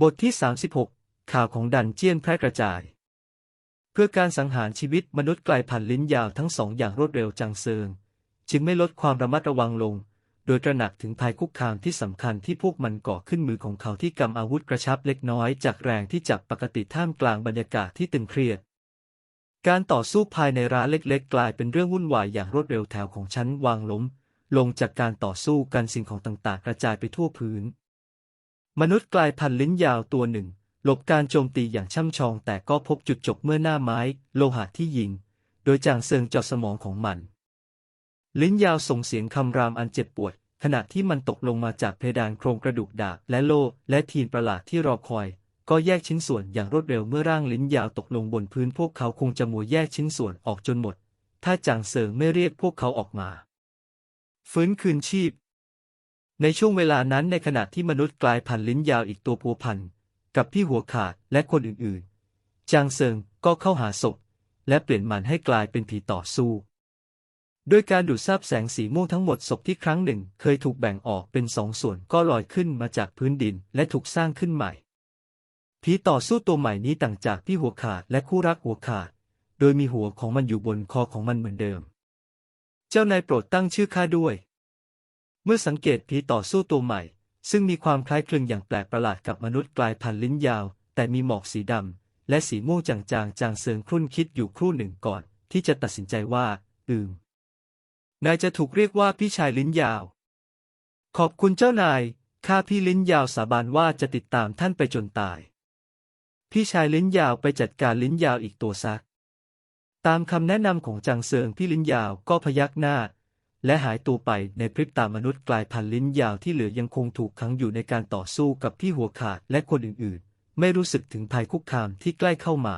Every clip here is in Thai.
บทที่ 36 ข่าวของดันเจียนแพร่กระจาย เพื่อการสังหารชีวิตมนุษย์กลายพันธุ์ลิ้นยาวทั้งสองอย่างรวดเร็วจังเซิง จึงไม่ลดความระมัดระวังลง โดยตระหนักถึงภัยคุกคามที่สำคัญที่พวกมันก่อขึ้นมือของเขาที่กำอาวุธกระชับเล็กน้อยจากแรงที่จับปกติท่ามกลางบรรยากาศที่ตึงเครียด การต่อสู้ภายในร้านเล็กๆ กลายเป็นเรื่องวุ่นวายอย่างรวดเร็วแถวของชั้นวางล้ม ลงจากการต่อสู้กันสิ่งของต่างๆ กระจายไปทั่วพื้น มนุษย์กลายพันธุ์ลิ้นยาวตัวหนึ่ง หลบการโจมตีอย่างช่ำชอง แต่ก็พบจุดจบเมื่อหน้าไม้ โลหะที่ยิง โดยจางเซิงเจาะสมองของมัน ลิ้นยาวส่งเสียงคำรามอันเจ็บปวด ขณะที่มันตกลงมาจากเพดานโครงกระดูกดาบและโลและทีนประหลาดที่รอคอย ก็แยกชิ้นส่วนอย่างรวดเร็วเมื่อร่างลิ้นยาวตกลงบนพื้นพวกเขาคงจะมัวแยกชิ้นส่วนออกจนหมด ถ้าจางเซิงไม่เรียกพวกเขาออกมา ฟื้นคืนชีพ ในช่วงเวลานั้นในขณะที่มนุษย์กลายพันธุ์ลิ้นยาวอีกตัวพัวพันกับพี่หัวขาดและคนอื่นๆ จางเซิงก็เข้าหาศพ และเปลี่ยนมันให้กลายเป็นผีต่อสู้โดยการดูดซับแสงสีม่วงทั้งหมดศพที่ครั้งหนึ่งเคยถูกแบ่งออกเป็นสองส่วนก็ลอยขึ้นมาจากพื้นดินและถูกสร้างขึ้นใหม่ผีต่อสู้ตัวใหม่นี้ต่างจากพี่หัวขาดและคู่รักหัวขาด โดยมีหัวของมันอยู่บนคอของมันเหมือนเดิม เจ้านายโปรดตั้งชื่อข้าด้วย เมื่อสังเกตผีต่อสู้ตัวใหม่ ซึ่งมีความคล้ายคลึงอย่างแปลกประหลาดกับมนุษย์กลายพันธุ์ลิ้นยาว แต่มีหมอกสีดำและสีม่วงจางๆจางเซิงครุ่นคิดอยู่ครู่หนึ่งก่อน ที่จะตัดสินใจว่า อืม นายจะถูกเรียกว่าพี่ชายลิ้นยาว ขอบคุณเจ้านาย ข้าพี่ลิ้นยาวสาบานว่าจะติดตามท่านไปจนตาย พี่ชายลิ้นยาวไปจัดการลิ้นยาวอีกตัวซัก ตามคำแนะนำของจางเซิงพี่ลิ้นยาวก็พยักหน้า และหายตัวไปในพริบตามนุษย์กลายพันธุ์ลิ้นยาวที่เหลือยังคงถูกขังอยู่ในการต่อสู้กับพี่หัวขาดและคนอื่นๆ ไม่รู้สึกถึงภัยคุกคามที่ใกล้เข้ามา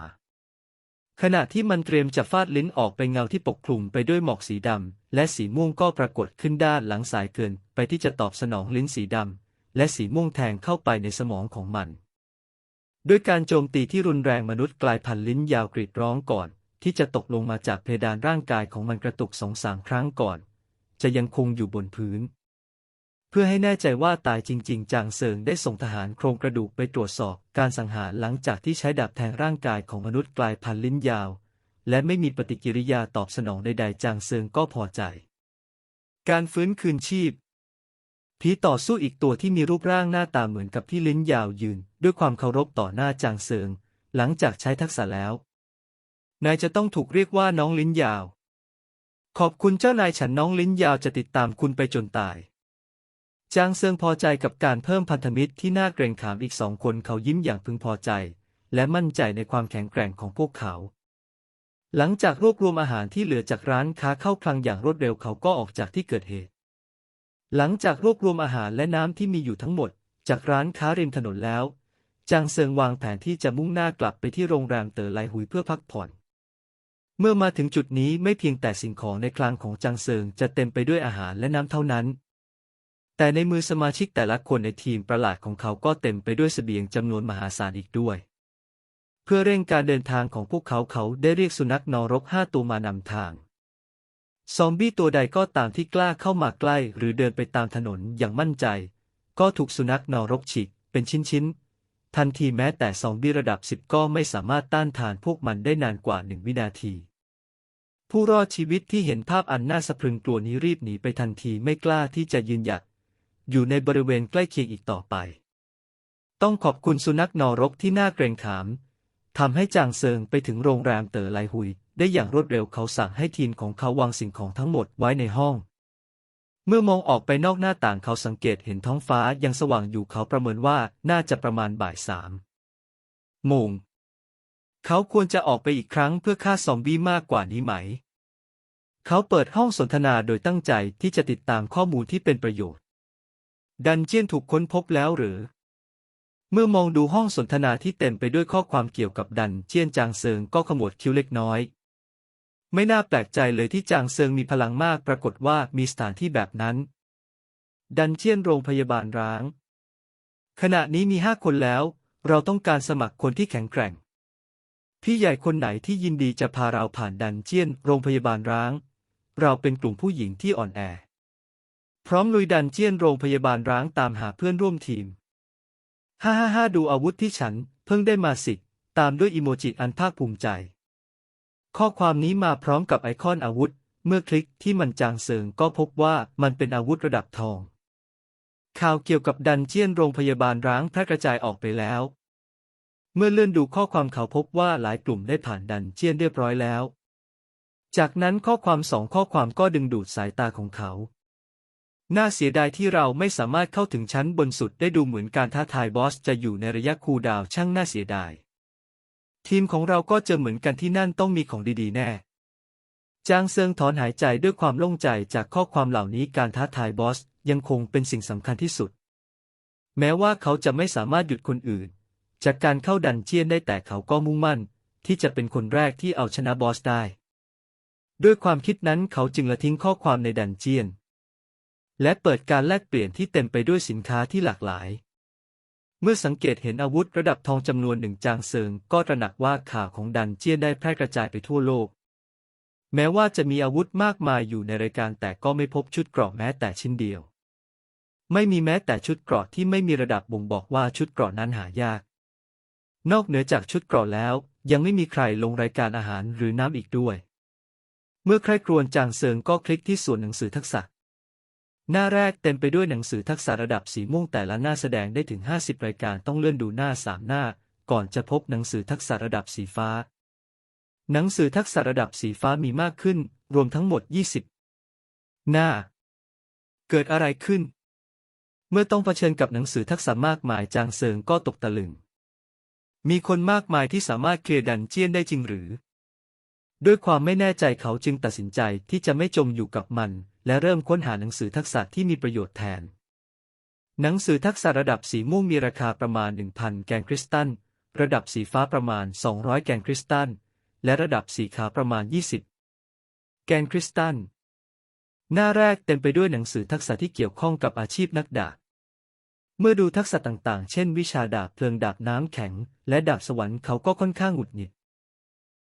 ขณะที่มันเตรียมจะฟาดลิ้นออกไปเงาที่ปกคลุมไปด้วยหมอกสีดำและสีม่วงก็ปรากฏขึ้นด้านหลังสายเกิน ไปที่จะตอบสนองลิ้นสีดำและสีม่วงแทงเข้าไปในสมองของมันด้วยการโจมตีที่รุนแรงมนุษย์กลายพันธุ์ลิ้นยาวกรีดร้องก่อน ที่จะตกลงมาจากเพดานร่างกายของมันกระตุกสองสามครั้งก่อน จะยังคงอยู่บนพื้น เพื่อให้แน่ใจว่าตายจริง ๆ จางเซิงได้ส่งทหารโครงกระดูกไปตรวจสอบการสังหารหลังจากที่ใช้ดาบแทงร่างกายของมนุษย์กลายพันธุ์ลิ้นยาว และไม่มีปฏิกิริยาตอบสนองใด ๆ จางเซิงก็พอใจ การฟื้นคืนชีพผีต่อสู้อีกตัวที่มีรูปร่างหน้าตาเหมือนกับที่ลิ้นยาวยืน ด้วยความเคารพต่อหน้าจางเซิง หลังจากใช้ทักษะแล้ว นายจะต้องถูกเรียกว่าน้องลิ้นยาว ขอบคุณเจ้านายฉันน้องลิ้นยาวจะติดตามคุณไปจนตาย จางเซิงพอใจกับการเพิ่มพันธมิตรที่น่าเกรงขามอีกสองคนเขายิ้มอย่างพึงพอใจ และมั่นใจในความแข็งแกร่งของพวกเขา หลังจากรวบรวมอาหารที่เหลือจากร้านค้าเข้าคลังอย่างรวดเร็วเขาก็ออกจากที่เกิดเหตุ หลังจากรวบรวมอาหารและน้ำที่มีอยู่ทั้งหมด จากร้านค้าริมถนนแล้ว จางเซิงวางแผนที่จะมุ่งหน้ากลับไปที่โรงแรมเต๋อไลหุยเพื่อพักผ่อน เมื่อมาถึงจุดนี้ไม่เพียงแต่สิ่งของในคลังของจางเซิงจะเต็มไปด้วยอาหารและน้ำเท่านั้น แต่ในมือสมาชิกแต่ละคนในทีมประหลาดของเขาก็เต็มไปด้วยเสบียงจำนวนมหาศาลอีกด้วย เพื่อเร่งการเดินทางของพวกเขาเขาได้เรียกสุนัขนรกห้าตัวมานำทาง ซอมบี้ตัวใดก็ตามที่กล้าเข้ามาใกล้ หรือเดินไปตามถนนอย่างมั่นใจ ก็ถูกสุนัขนรกฉีกเป็นชิ้นๆ ทันทีแม้แต่ซอมบี้ระดับสิบก็ไม่สามารถต้านทานพวกมันได้นานกว่าหนึ่งวินาที ผู้รอดชีวิตที่เห็นภาพอันน่าสะพรึงกลัวนี้รีบหนีไปทันทีไม่กล้าที่จะยืนหยัด อยู่ในบริเวณใกล้เคียงอีกต่อไป ต้องขอบคุณสุนัขนอรกที่น่าเกรงขามทำให้จางเซิงไปถึงโรงแรมเต๋อไลหุย ได้อย่างรวดเร็วเขาสั่งให้ทีมของเขาวางสิ่งของทั้งหมดไว้ในห้อง เมื่อมองออกไปนอกหน้าต่างเขาสังเกตเห็นท้องฟ้ายังสว่างอยู่เขาประเมินว่าน่าจะประมาณบ่ายสามโมง เขาควรจะออกไปอีกครั้งเพื่อฆ่าซอมบี้มากกว่านี้ไหม เขาเปิดห้องสนทนาโดยตั้งใจที่จะติดตามข้อมูลที่เป็นประโยชน์ ดันเจียนถูกค้นพบแล้วหรือ เมื่อมองดูห้องสนทนาที่เต็มไปด้วยข้อความเกี่ยวกับดันเจียนจางเซิงก็ขมวดคิ้วเล็กน้อย ไม่น่าแปลกใจเลยที่จางเซิงมีพลังมากปรากฏว่ามีสถานที่แบบนั้น ดันเจียนโรงพยาบาลร้าง ขณะนี้มีห้าคนแล้ว เราต้องการสมัครคนที่แข็งแกร่ง พี่ใหญ่คนไหนที่ยินดีจะพาเราผ่านดันเจียนโรงพยาบาลร้าง เราเป็นกลุ่มผู้หญิงที่อ่อนแอ พร้อมลุยดันเจียนโรงพยาบาลร้างตามหาเพื่อนร่วมทีมฮ่าฮ่าฮ่าดูอาวุธที่ฉันเพิ่งได้มาสิ ตามด้วยอีโมจิอันภาคภูมิใจ ข้อความนี้มาพร้อมกับไอคอนอาวุธ เมื่อคลิกที่มันจางเซิงก็พบว่ามันเป็นอาวุธระดับทอง ข่าวเกี่ยวกับดันเจียนโรงพยาบาลร้างแพร่กระจายออกไปแล้ว เมื่อเลื่อนดูข้อความเขาพบว่าหลายกลุ่มได้ผ่านดันเจียนเรียบร้อยแล้ว จากนั้นข้อความสองข้อความก็ดึงดูดสายตาของเขา น่าเสียดายที่เราไม่สามารถเข้าถึงชั้นบนสุดได้ดูเหมือนการท้าทายบอสจะอยู่ในระยะคูดาวช่างน่าเสียดาย ทีมของเราก็เจอเหมือนกันที่นั่นต้องมีของดีๆ แน่ จางเซิงถอนหายใจด้วยความโล่งใจจากข้อความเหล่านี้การท้าทายบอสยังคงเป็นสิ่งสำคัญที่สุด แม้ว่าเขาจะไม่สามารถหยุดคนอื่น จากการเข้าดันเจียนได้แต่เขาก็มุ่งมั่น ที่จะเป็นคนแรกที่เอาชนะบอสได้ ด้วยความคิดนั้นเขาจึงละทิ้งข้อความในดันเจียน และเปิดการแลกเปลี่ยนที่เต็มไปด้วยสินค้าที่หลากหลาย เมื่อสังเกตเห็นอาวุธระดับทองจำนวนหนึ่งจางเซิงก็ตระหนักว่าข่าวของดันเจียนได้แพร่กระจายไปทั่วโลก แม้ว่าจะมีอาวุธมากมายอยู่ในรายการแต่ก็ไม่พบชุดเกราะแม้แต่ชิ้นเดียว ไม่มีแม้แต่ชุดเกราะที่ไม่มีระดับบ่งบอกว่าชุดเกราะนั้นหายาก นอกเหนือจากชุดเกราะแล้ว ยังไม่มีใครลงรายการอาหารหรือน้ำอีกด้วย เมื่อใครครวญจางเซิงก็คลิกที่ส่วนหนังสือทักษะ หน้าแรกเต็มไปด้วยหนังสือทักษะระดับสีม่วงแต่ละหน้าแสดงได้ถึง 50 รายการต้องเลื่อนดูหน้าสามหน้า ก่อนจะพบหนังสือทักษะระดับสีฟ้า หนังสือทักษะระดับสีฟ้ามีมากขึ้น รวมทั้งหมด 20 หน้า เกิดอะไรขึ้น เมื่อต้องเผชิญกับหนังสือทักษะมากมายจางเซิงก็ตกตะลึง มีคนมากมายที่สามารถเคลียร์ดันเจียนได้จริงหรือ ด้วยความไม่แน่ใจเขาจึงตัดสินใจที่จะไม่จมอยู่กับมัน และเริ่มค้นหาหนังสือทักษะที่มีประโยชน์แทน หนังสือทักษะระดับสีม่วงมีราคาประมาณ 1,000 แกนคริสตัล ระดับสีฟ้าประมาณ 200 แกนคริสตัล และระดับสีขาวประมาณ 20 แกนคริสตัล หน้าแรกเต็มไปด้วยหนังสือทักษะที่เกี่ยวข้องกับอาชีพนักดาบ เมื่อดูทักษะต่างๆ เช่น วิชาดาบเพลิงดาบน้ำแข็ง และดาบสวรรค์เขาก็ค่อนข้างหงุดหงิด